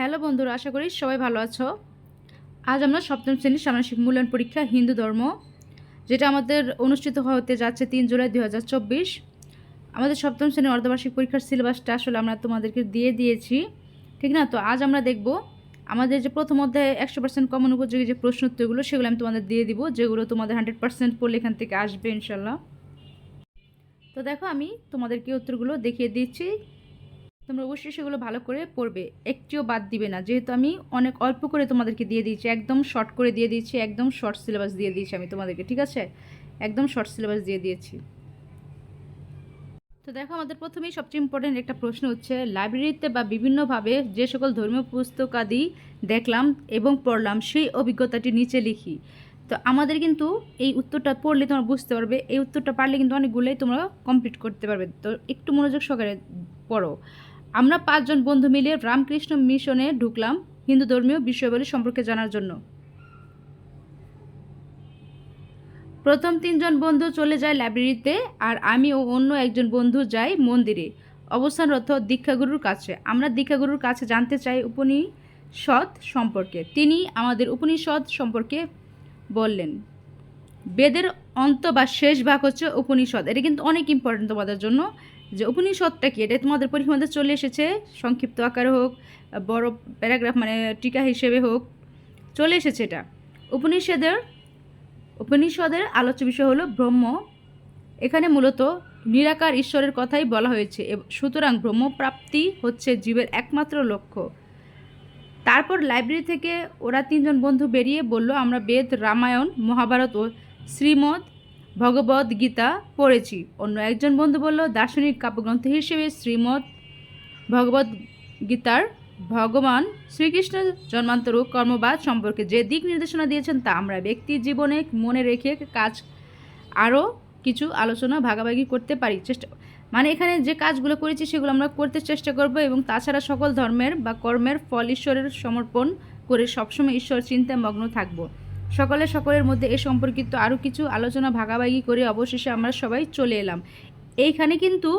Hello বন্ধুরা, আশা করি সবাই ভালো আছো। আজ আমরা সপ্তম শ্রেণির সামাজিক মূল্যায়ন পরীক্ষা, হিন্দু ধর্ম, যেটা আমাদের অনুষ্ঠিত হতে যাচ্ছে তিন জুলাই দু হাজার চব্বিশ। আমাদের সপ্তম শ্রেণির অর্ধবার্ষিক পরীক্ষার সিলেবাসটা আসলে আমরা তোমাদেরকে দিয়ে দিয়েছি, ঠিক না? তো আজ আমরা দেখব আমাদের যে প্রথম অধ্যায়ে একশো পার্সেন্ট কমন উপযোগী যে প্রশ্ন উত্তরগুলো সেগুলো আমি তোমাদের দিয়ে দিব, যেগুলো তোমাদের হান্ড্রেড পার্সেন্ট পড়লে এখান থেকে আসবে ইনশাল্লাহ তো দেখো, আমি তোমাদেরকে উত্তরগুলো দেখিয়ে দিচ্ছি। তোমরা অবশ্যই সেগুলো ভালো করে পড়বে। একটিও বাদ দিবে না। যেহেতু আমি অনেক অল্প করে তোমাদেরকে দিয়ে দিয়েছি, একদম শর্ট করে দিয়ে দিয়েছি, একদম শর্ট সিলেবাস দিয়ে দিয়েছি আমি তোমাদেরকে, ঠিক আছে? একদম শর্ট সিলেবাস দিয়ে দিয়েছি। তো দেখো, আমাদের প্রথমেই সবচেয়ে ইম্পর্টেন্ট একটা প্রশ্ন হচ্ছে লাইব্রেরিতে বা বিভিন্নভাবে যে সকল ধর্মীয় পুস্তকাদি দেখলাম এবং পড়লাম, সেই অভিজ্ঞতাটি নিচে লিখি। তো আমাদের কিন্তু এই উত্তরটা পড়লে তোমরা বুঝতে পারবে, এই উত্তরটা পারলে কিন্তু অনেকগুলোই তোমরা কমপ্লিট করতে পারবে। তো একটু মনোযোগ সহকারে পড়ো। আমরা পাঁচজন বন্ধু মিলে রামকৃষ্ণ মিশনে ঢুকলাম হিন্দু ধর্মীয় বিষয়াবলী সম্পর্কে জানার জন্য। প্রথম তিনজন বন্ধু চলে যায় লাইব্রেরিতে আর আমি ও অন্য একজন বন্ধু যাই মন্দিরে। অবস্থানরত দীক্ষাগুরুর কাছে। আমরা দীক্ষাগুরুর কাছে জানতে চাই উপনিষদ সম্পর্কে। তিনি আমাদের উপনিষদ সম্পর্কে বললেন, বেদের অন্ত বা শেষ ভাগ হচ্ছে উপনিষদ। এটা কিন্তু অনেক ইম্পর্টেন্ট তোমাদের জন্য। যে উপনিষদটা কি? এটা তোমাদের পরীক্ষার মধ্যে চলে এসেছে। সংক্ষিপ্ত আকারে হোক, বড় প্যারাগ্রাফ মানে টিকা হিসেবে হোক, চলে এসেছে এটা। উপনিষদের উপনিষদের আলোচ্য বিষয় হলো ব্রহ্ম। এখানে মূলত নিরাকার ঈশ্বরের কথাই বলা হয়েছে। সুতরাং ব্রহ্মপ্রাপ্তি হচ্ছে জীবের একমাত্র লক্ষ্য। তারপর লাইব্রেরি থেকে ওরা তিনজন বন্ধু বেরিয়ে বলল, আমরা বেদ, রামায়ণ, মহাভারত ও শ্রীমদ্ ভগবদ গীতা পড়েছি। অন্য একজন বন্ধু বলল, দার্শনিক কাব্যগ্রন্থ হিসেবে শ্রীমদ্ ভগবদ গীতার ভগবান শ্রীকৃষ্ণ জন্মান্তর কর্মবাদ সম্পর্কে যে দিক নির্দেশনা দিয়েছেন তা আমরা ব্যক্তি জীবনে মনে রেখে কাজ, আরও কিছু আলোচনা ভাগাভাগি করতে পারি। চেষ্টা মানে এখানে যে কাজগুলো করেছি সেগুলো আমরা করতে চেষ্টা করব এবং তাছাড়া সকল ধর্মের বা কর্মের ফল ঈশ্বরের সমর্পণ করে সবসময় ঈশ্বর চিন্তায় মগ্ন থাকব। সকলে সকলের মধ্যে এ সম্পর্কিত আরও কিছু আলোচনা ভাগাভাগি করে অবশেষে আমরা সবাই চলে এলাম। এইখানে কিন্তু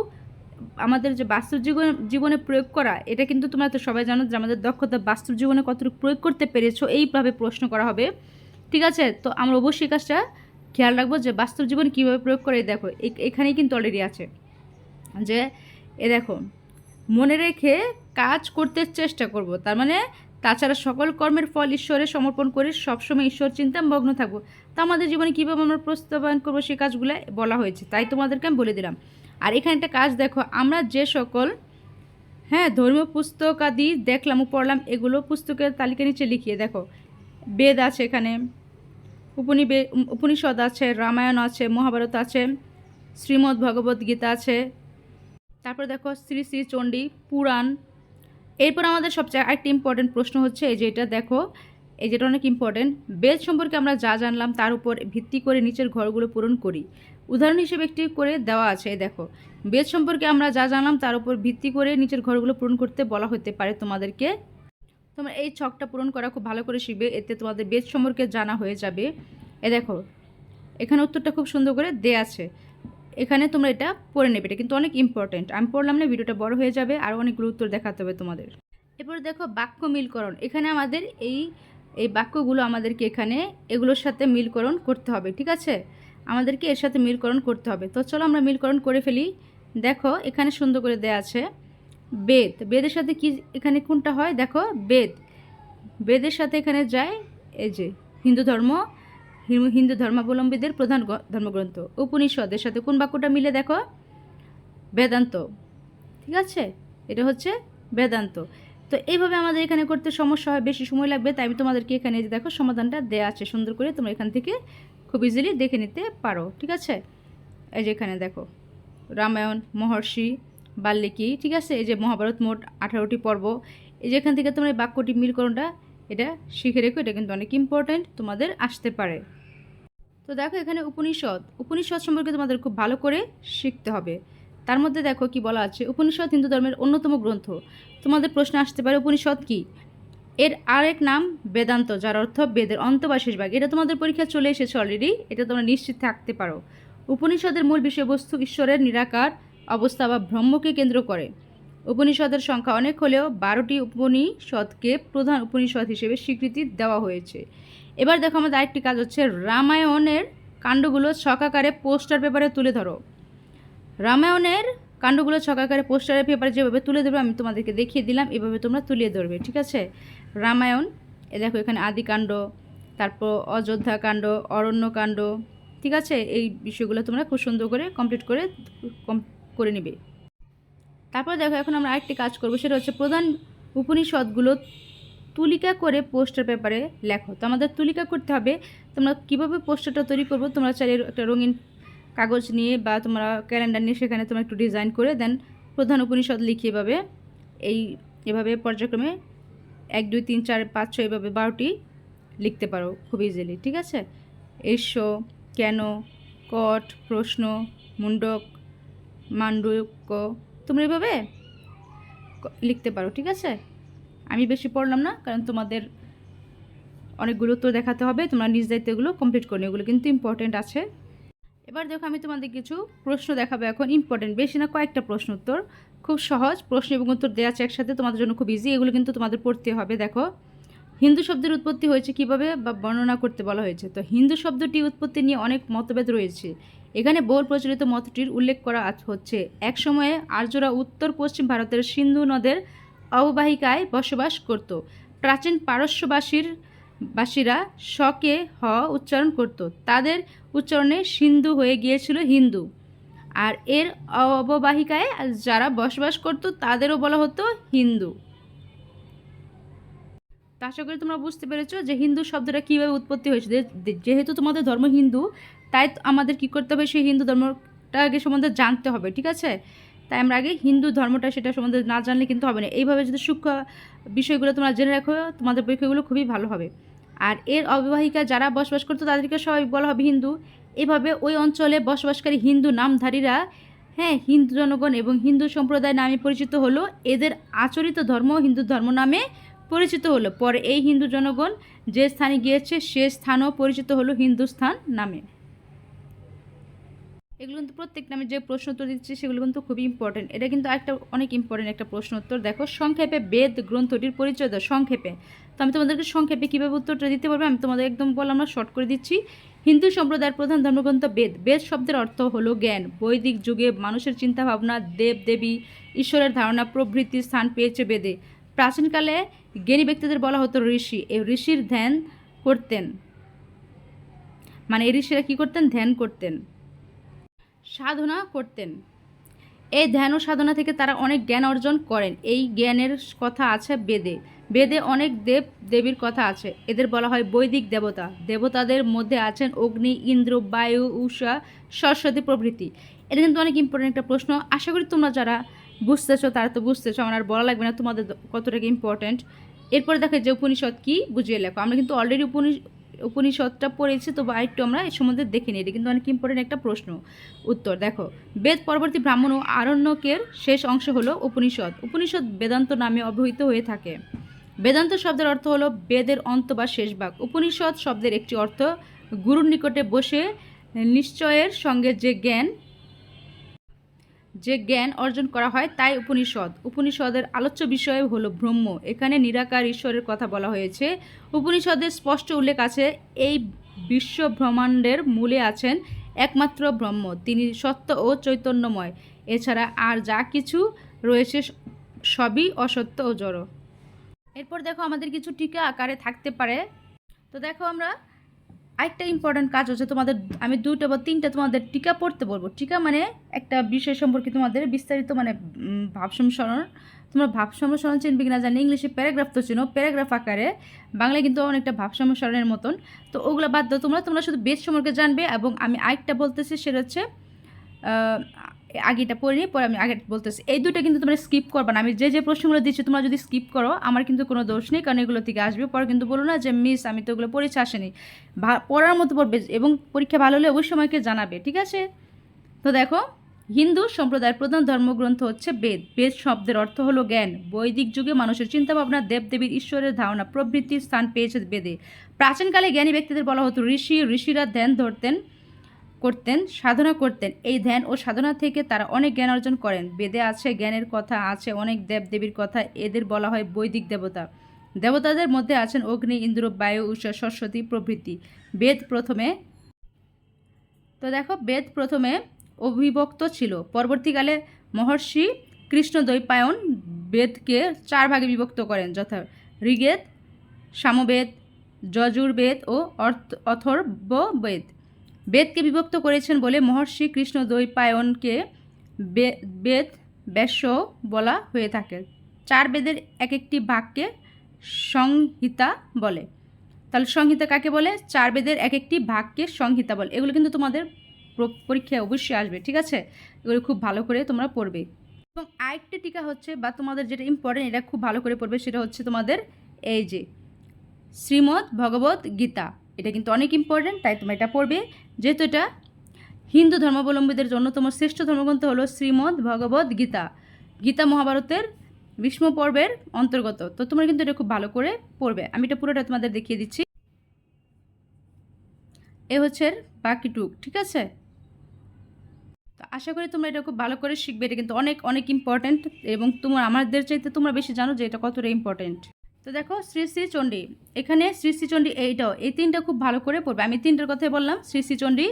আমাদের যে বাস্তব জীবন, জীবনে প্রয়োগ করা, এটা কিন্তু তোমরা তো সবাই জানো যে আমাদের দক্ষতা বাস্তব জীবনে কতটুকু প্রয়োগ করতে পেরেছ, এইভাবে প্রশ্ন করা হবে। ঠিক আছে? তো আমরা অবশ্যই কাজটা খেয়াল রাখব যে বাস্তব জীবনে কীভাবে প্রয়োগ করে দেখো এখানেই কিন্তু অলরেডি আছে। যে, এ দেখো, মনে রেখে কাজ করতে চেষ্টা করব, তার মানে তাছাড়া সকল কর্মের ফল ঈশ্বরে সমর্পণ করে সবসময় ঈশ্বর চিন্তা মগ্ন থাকব। তা আমাদের জীবনে কীভাবে আমরা প্রস্তাবায়ন করব সেই কাজগুলো বলা হয়েছে, তাই তোমাদেরকে আমি বলে দিলাম। আর এখানে একটা কাজ দেখো, আমরা যে সকল হ্যাঁ ধর্মীয় পুস্তক আদি দেখলাম পড়লাম, এগুলো পুস্তকের তালিকা নিচে লিখিয়ে দেখো। বেদ আছে এখানে, উপনিবে, উপনিষদ আছে, রামায়ণ আছে, মহাভারত আছে, শ্রীমদ্ ভগবত গীতা আছে। তারপর দেখো শ্রী শ্রী চণ্ডী, পুরাণ এরপর আমাদের সবচেয়ে আরেকটি ইম্পর্টেন্ট প্রশ্ন হচ্ছে, এই যে এটা দেখো, এই যেটা অনেক ইম্পর্টেন্ট বেদ সম্পর্কে আমরা যা জানলাম তার উপর ভিত্তি করে নিচের ঘরগুলো পূরণ করি। উদাহরণ হিসেবে একটি করে দেওয়া আছে দেখো। বেদ সম্পর্কে আমরা যা জানলাম তার উপর ভিত্তি করে নিচের ঘরগুলো পূরণ করতে বলা হতে পারে তোমাদেরকে। তোমরা এই ছকটা পূরণ করা খুব ভালো করে শিখবে, এতে তোমাদের বেদ সম্পর্কে জানা হয়ে যাবে। এ দেখো, এখানে উত্তরটা খুব সুন্দর করে দেয়া আছে। এখানে তোমরা এটা পড়ে নেবে, এটা কিন্তু অনেক ইম্পর্টেন্ট আমি পড়লাম না, ভিডিওটা বড় হয়ে যাবে, আর অনেক গুরুত্ব দেখাতে হবে তোমাদের। এরপরে দেখো বাক্য মিলকরণ। এখানে আমাদের এই এই বাক্যগুলো আমাদেরকে এখানে এগুলোর সাথে মিলকরণ করতে হবে, ঠিক আছে? আমাদেরকে এর সাথে মিলকরণ করতে হবে। তো চলো আমরা মিলকরণ করে ফেলি। দেখো এখানে সুন্দর করে দেয়া আছে, বেদ। বেদের সাথে কি এখানে কোনটা হয়? দেখো বেদ। বেদের সাথে এখানে যায় এই যে হিন্দু ধর্ম হিন্দু- ধর্মাবলম্বীদের প্রধান ধর্মগ্রন্থ। উপনিষদের সাথে কোন বাক্যটা মিলে দেখো? বেদান্ত। ঠিক আছে? এটা হচ্ছে বেদান্ত। তো এইভাবে আমাদের এখানে করতে সমস্যা হয়, বেশি সময় লাগবে, তাই আমি তোমাদেরকে এখানে দেখো সমাধানটা দেওয়া আছে, সুন্দর করে তোমরা এখান থেকে খুব ইজিলি দেখে নিতে পারো। ঠিক আছে? এই যে এখানে দেখো, রামায়ণ, মহর্ষি, বাল্মীকি, ঠিক আছে? এই যে মহাভারত মোট আঠারোটি পর্ব। এই যে এখান থেকে তোমরা এই বাক্যটি মিলকরণটা এটা শিখে রেখো, এটা কিন্তু অনেক ইম্পর্ট্যান্ট তোমাদের আসতে পারে। তো দেখো এখানে উপনিষদ। উপনিষদ সম্পর্কে তোমাদের খুব ভালো করে শিখতে হবে। তার মধ্যে দেখো কি বলা আছে, উপনিষদ হিন্দু ধর্মের অন্যতম গ্রন্থ। তোমাদের প্রশ্ন আসতে পারে, উপনিষদ কি? এর আরেক নাম বেদান্ত, যার অর্থ বেদের অন্ত বা শেষ ভাগ এটা তোমাদের পরীক্ষা চলে এসেছে অলরেডি এটা তোমরা নিশ্চিত থাকতে পারো। উপনিষদের মূল বিষয়বস্তু ঈশ্বরের নিরাকার অবস্থা বা ব্রহ্মকে কেন্দ্র করে। উপনিষদের সংখ্যা অনেক হলেও বারোটি উপনিষদকে প্রধান উপনিষদ হিসেবে স্বীকৃতি দেওয়া হয়েছে। এবার দেখো আমাদের আরেকটি কাজ হচ্ছে, রামায়ণের কাণ্ডগুলো ছকাকারে পোস্টার পেপারে তুলে ধরো। রামায়ণের কাণ্ডগুলো ছকাকারে পোস্টারের পেপারে যেভাবে তুলে ধরবে, আমি তোমাদেরকে দেখিয়ে দিলাম, এভাবে তোমরা তুলিয়ে ধরবে, ঠিক আছে? রামায়ণ, এ দেখো এখানে আদিকাণ্ড, তারপর অযোধ্যা কাণ্ড অরণ্যকাণ্ড, ঠিক আছে? এই বিষয়গুলো তোমরা খুব সুন্দর করে কমপ্লিট করে করে নেবে। তারপর দেখো এখন আমরা আরেকটি কাজ করব, সেটা হচ্ছে প্রধান উপনিষদগুলো তুলিকা করে পোস্টার পেপারে লেখো। তো আমাদের তুলিকা করতে হবে। তোমরা কীভাবে পোস্টারটা তৈরি করব, তোমরা চাইলে একটা রঙিন কাগজ নিয়ে বা তোমরা ক্যালেন্ডার নিয়ে সেখানে তোমরা একটু ডিজাইন করে দেন প্রধান উপনিষদ লিখে এভাবে, এই এভাবে পর্যায়ক্রমে এক, দুই, তিন, চার, পাঁচ, ছয় এভাবে বারোটি লিখতে পারো খুব ইজিলি ঠিক আছে? এসো, কেন, কট, প্রশ্ন মুন্ডক মান্ডুক্য, তোমরা এভাবে লিখতে পারো, ঠিক আছে? আমি বেশি পড়লাম না, কারণ তোমাদের অনেকগুলো তো দেখাতে হবে, তোমরা নিজ দায়িত্বগুলো কমপ্লিট করে। এগুলো কিন্তু ইম্পর্টেন্ট আছে। এবার দেখো আমি তোমাদের কিছু প্রশ্ন দেখাবো এখন ইম্পর্টেন্ট বেশি না, কয়েকটা প্রশ্ন উত্তর। খুব সহজ, প্রশ্ন এবং উত্তর দেওয়া আছে একসাথে, তোমাদের জন্য খুব ইজি এগুলো কিন্তু তোমাদের পড়তে হবে, দেখো। হিন্দু শব্দের উৎপত্তি হয়েছে কীভাবে বা বর্ণনা করতে বলা হয়েছে? তো হিন্দু শব্দটি উৎপত্তি নিয়ে অনেক মতভেদ রয়েছে। এখানে বহুল প্রচলিত মতটির উল্লেখ করা হচ্ছে, এক সময়ে আর্যরা উত্তর পশ্চিম ভারতের সিন্ধু নদের অববাহিকায় বসবাস করত। প্রাচীন পারস্যবাসীর, বাসীরা শকে হ উচ্চারণ করত। তাদের উচ্চারণে সিন্ধু হয়ে গিয়েছিল হিন্দু। আর এর অববাহিকায় যারা বসবাস করত, তাদেরও বলা হতো হিন্দু। তো আশা করি তোমরা বুঝতে পেরেছ যে হিন্দু শব্দটা কীভাবে উৎপত্তি হয়েছে। যেহেতু তোমাদের ধর্ম হিন্দু, তাই আমাদের কী করতে হবে? সেই হিন্দু ধর্মটা আগে সম্বন্ধে জানতে হবে, ঠিক আছে? তাই আমরা আগে হিন্দু ধর্মটা সেটা সম্বন্ধে না জানলে কিন্তু হবে না। এইভাবে যদি সূক্ষ্ম বিষয়গুলো তোমরা জেনে রাখো, তোমাদের পরীক্ষাগুলো খুবই ভালো হবে। আর এর অবিবাহিকা যারা বসবাস করতো, তাদেরকে সবাই বলা হবে হিন্দু। এভাবে ওই অঞ্চলে বসবাসকারী হিন্দু নামধারীরা হ্যাঁ হিন্দু জনগণ এবং হিন্দু সম্প্রদায় নামে পরিচিত হলো। এদের আচরিত ধর্ম হিন্দু ধর্ম নামে পরিচিত হলো। পরে এই হিন্দু জনগণ যে স্থানে গিয়েছে, সে স্থানও পরিচিত হলো হিন্দুস্থান নামে। এগুলো কিন্তু প্রত্যেকটা আমি যে প্রশ্ন উত্তর দিচ্ছি, সেগুলো কিন্তু খুবই ইম্পর্টেন্ট এটা কিন্তু একটা অনেক ইম্পর্টেন্ট একটা প্রশ্ন উত্তর। দেখো, সংক্ষেপে বেদ গ্রন্থটির পরিচয় দাও, সংক্ষেপে। তো আমি তোমাদেরকে সংক্ষেপে কীভাবে উত্তরটা দিতে পারব, আমি তোমাদের একদম বললাম না শর্ট করে দিচ্ছি। হিন্দু সম্প্রদায়ের প্রধান ধর্মগ্রন্থ বেদ। বেদ শব্দের অর্থ হলো জ্ঞান। বৈদিক যুগে মানুষের চিন্তাভাবনা দেব দেবী ঈশ্বরের ধারণা, প্রভৃতি স্থান পেয়েছে বেদে। প্রাচীনকালে জ্ঞানী ব্যক্তিদের বলা হতো ঋষি। এই ঋষির ধ্যান করতেন। মানে এই ঋষিরা কী করতেন? ধ্যান করতেন। সাধনা করতেন। এই ধ্যান ও সাধনা থেকে তারা অনেক জ্ঞান অর্জন করেন। এই জ্ঞানের কথা আছে বেদে। বেদে অনেক দেব, দেবীর কথা আছে। এদের বলা হয় বৈদিক দেবতা। দেবতাদের মধ্যে আছেন অগ্নি, ইন্দ্র, বায়ু উষা সরস্বতী প্রভৃতি। এটা কিন্তু অনেক ইম্পর্টেন্ট একটা প্রশ্ন। আশা করি তোমরা যারা বুঝতেছো, তারা তো বুঝতেছো। আমার বলা লাগবে না তোমাদের কতটাকে ইম্পর্টেন্ট এরপরে দেখো যে উপনিষদ কি বুঝিয়ে লেখো। আমরা কিন্তু অলরেডি উপনি উপনিষদটা পড়েছি তো বা আরেকটু আমরা এ সম্বন্ধে দেখে নিই। এটা কিন্তু অনেক ইম্পর্টেন্ট একটা প্রশ্ন উত্তর। দেখো, বেদ পরবর্তী ব্রাহ্মণ ও আরণ্যকের শেষ অংশ হলো উপনিষদ। উপনিষদ বেদান্ত নামে অবহিত হয়ে থাকে। বেদান্ত শব্দের অর্থ হলো বেদের অন্ত বা শেষ ভাগ। উপনিষদ শব্দের একটি অর্থ গুরুর নিকটে বসে নিশ্চয়ের সঙ্গে যে জ্ঞান যে জ্ঞান অর্জন করা হয় তাই উপনিষদ। উপনিষদের আলোচ্য বিষয় হলো ব্রহ্ম। এখানে নিরাকার ঈশ্বরের কথা বলা হয়েছে। উপনিষদের স্পষ্ট উল্লেখ আছে, এই বিশ্ব ব্রহ্মাণ্ডের মূলে আছেন একমাত্র ব্রহ্ম, তিনি সত্য ও চৈতন্যময়। এছাড়া আর যা কিছু রয়েছে সবই অসত্য ও জড়। এরপর দেখো আমাদের কিছু টিকা আকারে থাকতে পারে। তো দেখো আমরা আরেকটা ইম্পর্ট্যান্ট কাজ হচ্ছে তোমাদের আমি দুটো বা তিনটা তোমাদের টিকা পড়তে বলব। টিকা মানে একটা বিষয় সম্পর্কে তোমাদের বিস্তারিত মানে উম, ভাব সম্সরণ তোমরা ভাব সম্সরণ চিনবে কিনা জানি ইংলিশে প্যারাগ্রাফ তো চিনো প্যারাগ্রাফ আকারে। বাংলায় কিন্তু অনেকটা ভাব সম্সরণের মতন। তো ওগুলো বাদ দাও তোমরা তোমরা শুধু বেদ সম্পর্কে জানবে এবং আমি আরেকটা বলতেছি সেটা হচ্ছে আগেটা পড়ে, পরে আমি আগে বলতেছি। এই দুটো কিন্তু তোমরা স্কিপ করবে না। আমি যে যে প্রশ্নগুলো দিচ্ছি, তোমরা যদি স্কিপ করো, আমার কিন্তু কোনো দোষ নেই, কারণ এগুলো থেকে আসবে। পরে কিন্তু বলো না যে, মিস, আমি তো ওগুলো পড়েছি, আসেনি। পড়ার মতো পড়বে, এবং পরীক্ষা ভালো হলে অবশ্যই আমাকে জানাবে, ঠিক আছে? তো দেখো, হিন্দু সম্প্রদায়ের প্রধান ধর্মগ্রন্থ হচ্ছে বেদ। বেদ শব্দের অর্থ হলো জ্ঞান। বৈদিক যুগে মানুষের চিন্তাভাবনা, দেবদেবীর ঈশ্বরের ধারণা প্রভৃতির স্থান পেয়েছে বেদে। প্রাচীনকালে জ্ঞানী ব্যক্তিদের বলা হতো, ঋষি, ঋষিরা ধ্যান ধরতেন করতেন, সাধনা করতেন। এই ধ্যান ও সাধনা থেকে তারা অনেক জ্ঞান অর্জন করেন। বেদে আছে, জ্ঞানের কথা আছে, অনেক দেব দেবীর কথা। এদের বলা হয় বৈদিক দেবতা। দেবতাদের মধ্যে আছেন অগ্নি, ইন্দ্র, বায়ু, উষা, সরস্বতী প্রভৃতি। বেদ প্রথমে তো দেখো, বেদ প্রথমে অবিভক্ত ছিল। পরবর্তীকালে মহর্ষি কৃষ্ণ দ্বৈপায়ন বেদকে চার ভাগে বিভক্ত করেন, যথা ঋগ্বেদ, সামবেদ, যজুর্বেদ ও অর্থ অথর্ব বেদ বেদকে বিভক্ত করেছেন বলে মহর্ষি কৃষ্ণ দ্বৈপায়নকে বেদ ব্যাস্য বলা হয়ে থাকে। চার বেদের এক একটি ভাগকে সংহিতা বলে। তাহলে সংহিতা কাকে বলে? চার বেদের এক একটি ভাগকে সংহিতা বলে। এগুলো কিন্তু তোমাদের পরীক্ষায় অবশ্যই আসবে, ঠিক আছে? এগুলো খুব ভালো করে তোমরা পড়বে। এবং আরেকটি টিকা হচ্ছে, বা তোমাদের যেটা ইম্পর্টেন্ট এটা খুব ভালো করে পড়বে, সেটা হচ্ছে তোমাদের এই যে শ্রীমদ্ ভগবত গীতা। এটা কিন্তু অনেক ইম্পর্টেন্ট তাই তোমরা এটা পড়বে। যেহেতু এটা হিন্দু ধর্মাবলম্বীদের জন্য তোমার শ্রেষ্ঠ ধর্মগ্রন্থ হলো শ্রীমদ্ ভগবত গীতা। গীতা মহাভারতের ভীষ্ম পর্বের অন্তর্গত। তো তোমরা কিন্তু এটা খুব ভালো করে পড়বে। আমি এটা পুরোটা তোমাদের দেখিয়ে দিচ্ছি। এ হচ্ছে বাকিটুক ঠিক আছে? তো আশা করি তোমরা এটা খুব ভালো করে শিখবে। এটা কিন্তু অনেক অনেক ইম্পর্ট্যান্ট এবং তোমার, আমাদের চাইতে তোমরা বেশি জানো যে এটা কতটা ইম্পর্ট্যান্ট তো দেখো শ্রী শ্রী চণ্ডী, এখানে শ্রী শ্রী চণ্ডী এইটাও, এই তিনটা খুব ভালো করে পড়বে। আমি তিনটার কথাই বললাম, শ্রী শ্রী চণ্ডী,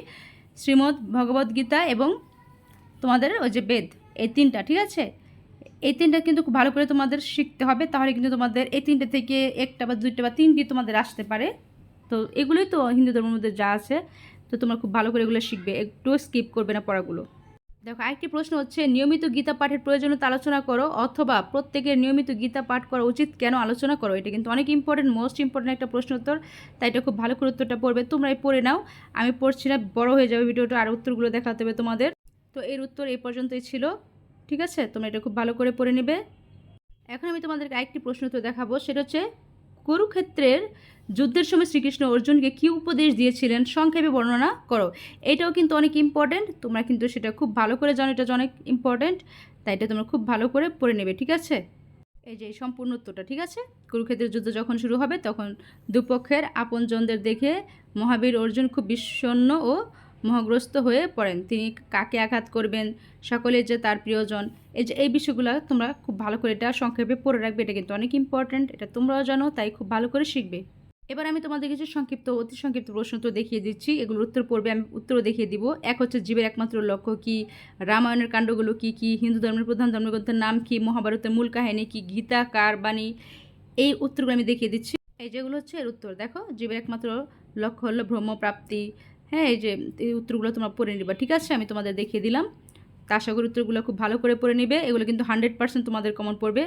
শ্রীমদ্ ভগবদ গীতা এবং তোমাদের ওই যে বেদ, এই তিনটা, ঠিক আছে? এই তিনটা কিন্তু খুব ভালো করে তোমাদের শিখতে হবে, তাহলে কিন্তু তোমাদের এই তিনটে থেকে একটা বা দুইটা বা তিনটি তোমাদের আসতে পারে। তো এগুলোই তো হিন্দু ধর্মের মধ্যে যা আছে, তো তোমরা খুব ভালো করে এগুলো শিখবে একটু স্কিপ করবে না পড়াগুলো। দেখো, আরেকটি প্রশ্ন হচ্ছে, নিয়মিত গীতা পাঠের প্রয়োজনীয়তা আলোচনা করো অথবা প্রত্যেকের নিয়মিত গীতা পাঠ করা উচিত কেন আলোচনা করো? এটা কিন্তু অনেক ইম্পর্টেন্ট মোস্ট ইম্পর্টেন্ট একটা প্রশ্ন উত্তর, তাই এটা খুব ভালো করে উত্তরটা পড়বে। তোমরা এই পড়ে নাও, আমি পড়ছি না, বড় হয়ে যাবে ভিডিওটা, আর উত্তরগুলো দেখাতে হবে তোমাদের। তো এর উত্তর এই পর্যন্তই ছিল, ঠিক আছে? তোমরা এটা খুব ভালো করে পড়ে নেবে। এখন আমি তোমাদেরকে আরেকটি প্রশ্ন উত্তর দেখাবো, সেটা হচ্ছে, কুরুক্ষেত্রের যুদ্ধের সময় শ্রীকৃষ্ণ অর্জুনকে কী উপদেশ দিয়েছিলেন সংক্ষেপে বর্ণনা করো। এটাও কিন্তু অনেক ইম্পর্ট্যান্ট তোমরা কিন্তু সেটা খুব ভালো করে জানো, এটা অনেক ইম্পর্ট্যান্ট তাই এটা তোমরা খুব ভালো করে পড়ে নেবে, ঠিক আছে? এই যে এই সম্পূর্ণ উত্তরটা, ঠিক আছে? কুরুক্ষেত্রের যুদ্ধ যখন শুরু হবে, তখন দুপক্ষের আপনজনদের দেখে মহাবীর অর্জুন খুব বিষণ্ণ ও মোহগ্রস্ত হয়ে পড়েন। তিনি কাকে আঘাত করবেন সকলে যে তার প্রিয়জন, এই যে এই বিষয়গুলো তোমরা খুব ভালো করে এটা সংক্ষেপে পড়ে রাখবে, এটা কিন্তু অনেক ইম্পর্ট্যান্ট এটা তোমরাও জানো, তাই খুব ভালো করে শিখবে। এবার আমি তোমাদের কিছু সংক্ষিপ্ত, অতি সংক্ষিপ্ত প্রশ্ন তো দেখিয়ে দিচ্ছি। এগুলোর উত্তর পড়বে আমি উত্তরও দেখিয়ে দিব। এক হচ্ছে জীবের একমাত্র লক্ষ্য কি? রামায়ণের কাণ্ডগুলো কি কি? হিন্দু ধর্মের প্রধান ধর্মগ্রন্থের নাম কি? মহাভারতের মূল কাহিনী কি? গীতা, কার বাণী? এই উত্তরগুলো আমি দেখিয়ে দিচ্ছি। এই যেগুলো হচ্ছে এর উত্তর। দেখো, জীবের একমাত্র লক্ষ্য হলো ব্রহ্মপ্রাপ্তি হ্যাঁ এই যে এই উত্তরগুলো তোমরা পড়ে নিবা। ঠিক আছে, আমি তোমাদের দেখিয়ে দিলাম। তা আশা করি উত্তরগুলো খুব ভালো করে পড়ে নিবে। এগুলো কিন্তু হান্ড্রেড পার্সেন্ট তোমাদের কমন পড়বে।